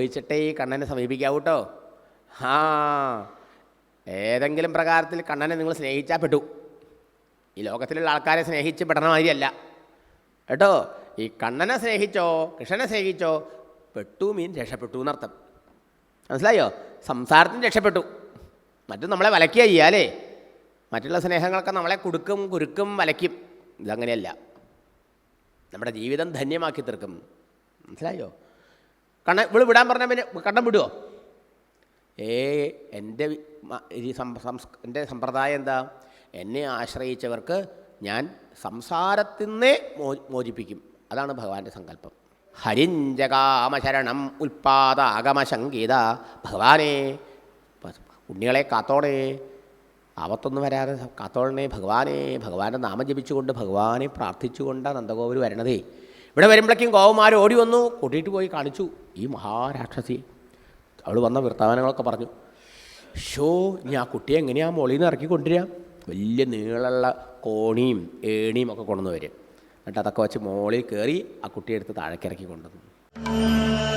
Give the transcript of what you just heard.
ചോദിച്ചിട്ടേ ഈ കണ്ണനെ സമീപിക്കാവൂ കേട്ടോ ആ ഏതെങ്കിലും പ്രകാരത്തിൽ കണ്ണനെ നിങ്ങൾ സ്നേഹിച്ചാൽ പെട്ടു. ഈ ലോകത്തിലുള്ള ആൾക്കാരെ സ്നേഹിച്ച് പെടണ മാതിരിയല്ല. കേട്ടോ? ഈ കണ്ണനെ സ്നേഹിച്ചോ കൃഷ്ണനെ സ്നേഹിച്ചോ പെട്ടു മീൻ രക്ഷപ്പെട്ടു എന്നർത്ഥം. മനസ്സിലായോ? സംസാരത്തിന് രക്ഷപ്പെട്ടു. മറ്റും നമ്മളെ വലക്കുക ചെയ്യാലേ മറ്റുള്ള സ്നേഹങ്ങളൊക്കെ നമ്മളെ കുടുക്കും കുരുക്കും വലയ്ക്കും. ഇതങ്ങനെയല്ല. നമ്മുടെ ജീവിതം ധന്യമാക്കി തീർക്കും. മനസ്സിലായോ? കണ്ണ ഇവൾ വിടാൻ പറഞ്ഞ പിന്നെ കണ്ണം വിടുമോ ഏ എന്റെ എന്റെ സമ്പ്രദായം എന്താ? എന്നെ ആശ്രയിച്ചവർക്ക് ഞാൻ സംസാരത്തിൽ നിന്നേ മോ മോചിപ്പിക്കും. അതാണ് ഭഗവാന്റെ സങ്കല്പം. ഹരിഞ്ചകാമശരണം ഉൽപാദാഗമശങ്കീത ഭഗവാനെ ഭഗവാനേ ഉണ്ണികളെ കാത്തോണേ ആപത്തൊന്നും വരാതെ കാത്തോളണേ ഭഗവാനെ. ഭഗവാന്റെ നാമം ജപിച്ചുകൊണ്ട് ഭഗവാനെ പ്രാർത്ഥിച്ചുകൊണ്ടാണ് നന്ദഗോപുർ വരണതേ. ഇവിടെ വരുമ്പോഴേക്കും ഗോവന്മാർ ഓടി വന്നു കൂട്ടിയിട്ട് പോയി കാണിച്ചു. ഈ മഹാരാക്ഷസി. അവൾ വന്ന വൃത്താവനങ്ങളൊക്കെ പറഞ്ഞു ഷോ ഇനി ആ കുട്ടിയെ എങ്ങനെയാ മോളിൽ നിന്ന് ഇറക്കി കൊണ്ടുവരിക? വലിയ നീളമുള്ള കോണിയും ഏണിയും ഒക്കെ കൊണ്ടുവന്ന് വരും. എന്നിട്ട് അതൊക്കെ വെച്ച് മോളിൽ കയറി ആ കുട്ടിയെടുത്ത് താഴേക്കിറക്കി കൊണ്ടുവന്നു.